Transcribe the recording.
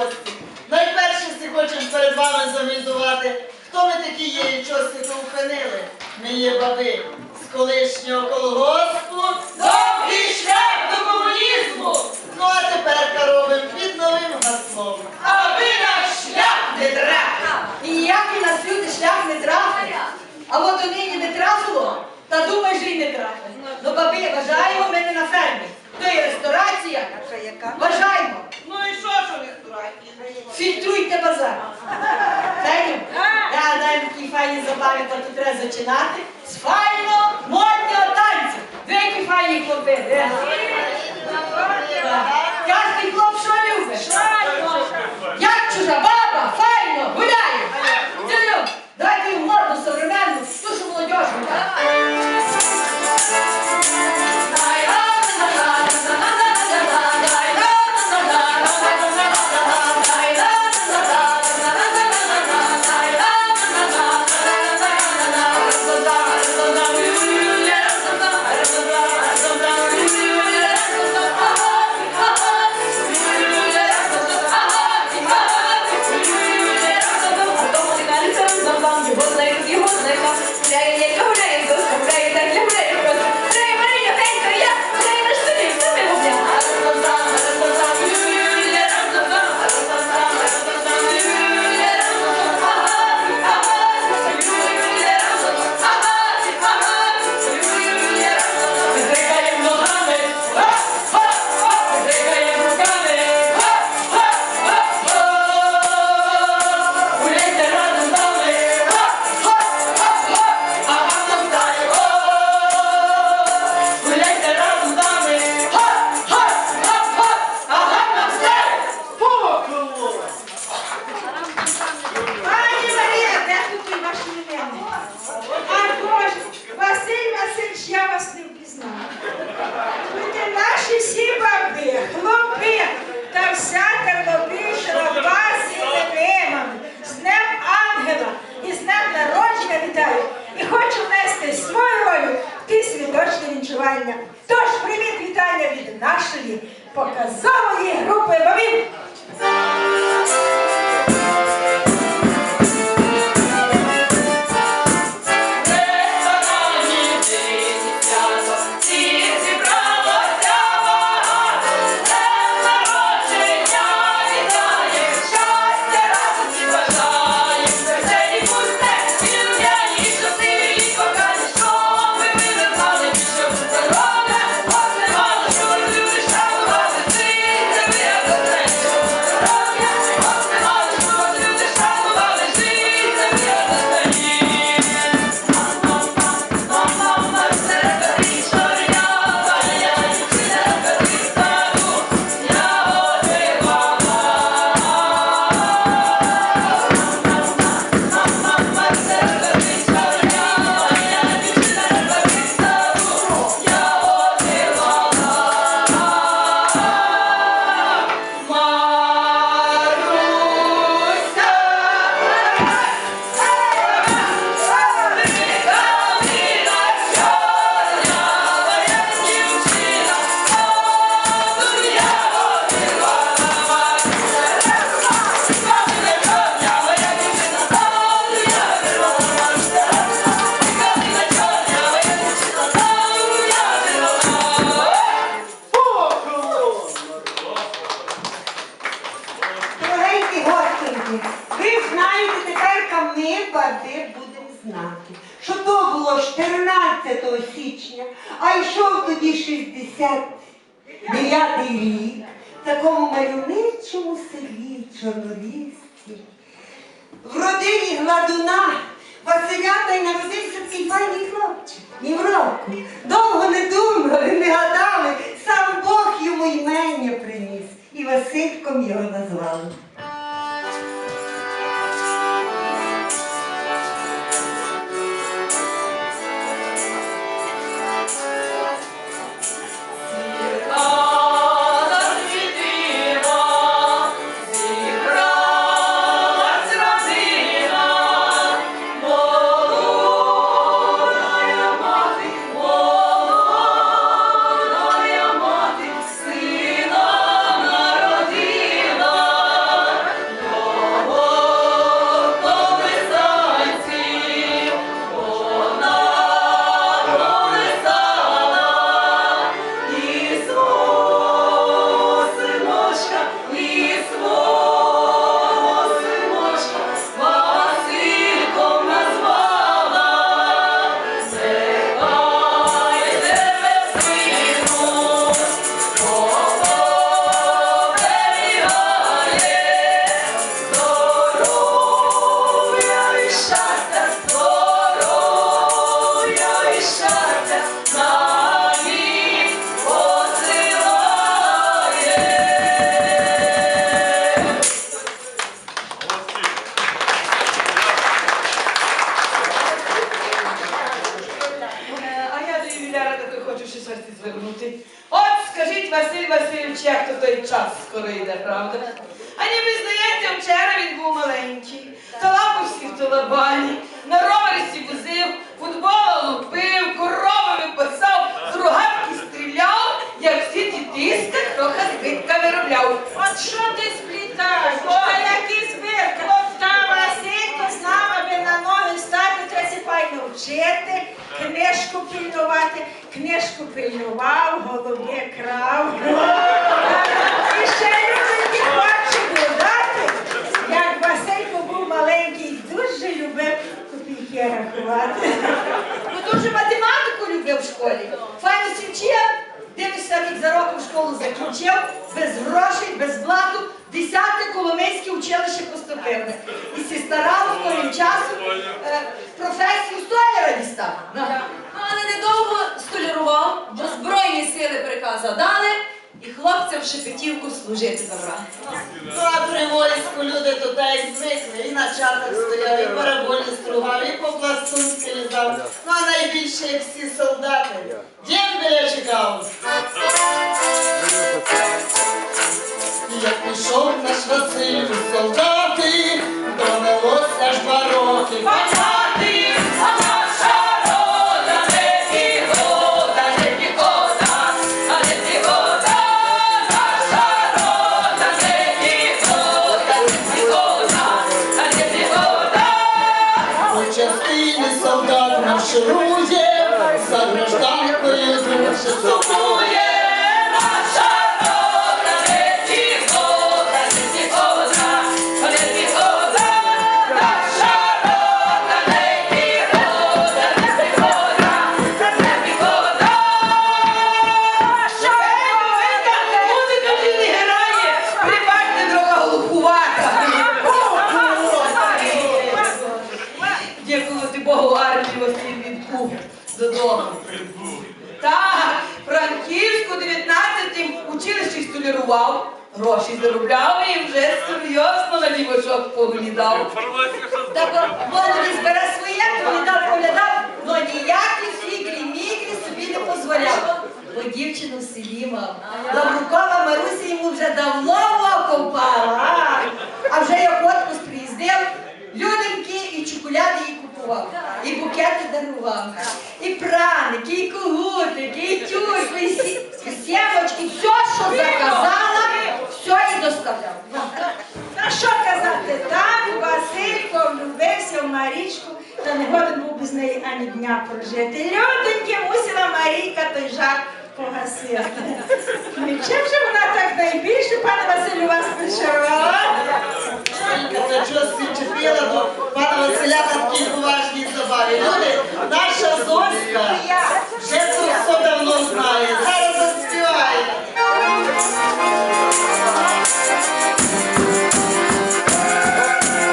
гості. Найперше всі хочемо перед вами завітувати. Хто ви такі є і чого світу ухилили? Ми є баби з колишнього колгоспу. destinate знаєте, тепер ми баби будемо знати, що то було 14 січня, а йшов тоді 69 рік в такому малюничому селі Чорнолісці. В родині гладуна Василя та й народився такий файний хлопчик. Ні в року. Довго не думали, не гадали, сам Бог йому імення приніс. І Васильком його назвали. Скоро йде, правда? А ніби здається, вчора він був маленький, талапався в талабані, на ровері возив, футбола лупив, корови випасав, з рогатки стріляв, як всі тиска трохи збитка виробляв. От що ти сплітаєш? Та які збірки? Та Василько з нами би на ноги стати, треба це файно вчити, книжку пильнувати, книжку пильнував, голубе крав. І ще люди хочу додати, як Василько був маленький, дуже любив копійки рахувати. Ну дуже математику любив в школі. Файно сівчив, дивишся, рік за роком школу закінчив, без грошей, без блату, десяте Коломийське училище поступив. І сі старав скорим часом е, професію столяра дістав. Ну. Але недовго столярував, бо Збройні сили приказа дали, хлопцям Шепетівку служити. Ну а при люди й звикли. І на чатах стояв, і параболі стругав, і по пластунськи лізав. Ну а найбільше, як всі солдати, дембеля чекав. Як пішов наш Василь у додому. Так, Франківську 19-м училищі столярував, гроші заробляв і вже серйозно на дівочок поглядав. Та бо молоді збере своє, поглядав, поглядав, но ніякі фіглі-міглі собі не дозволяв. Бо дівчину в селі мав. Лаврукова Маруся йому вже давно в око. А, вже як отпуск приїздив, їй і букети дарував, і праники, і когутики, і тюрки, і сі- сімочки, все, що заказала, все і доставляв. Та що казати, так Василько влюбився в Марічку, та не годен був без неї ані дня прожити. Людоньки мусила Марійка той жар погасити. Чим же вона так найбільше, пане Василю, вас причарувала?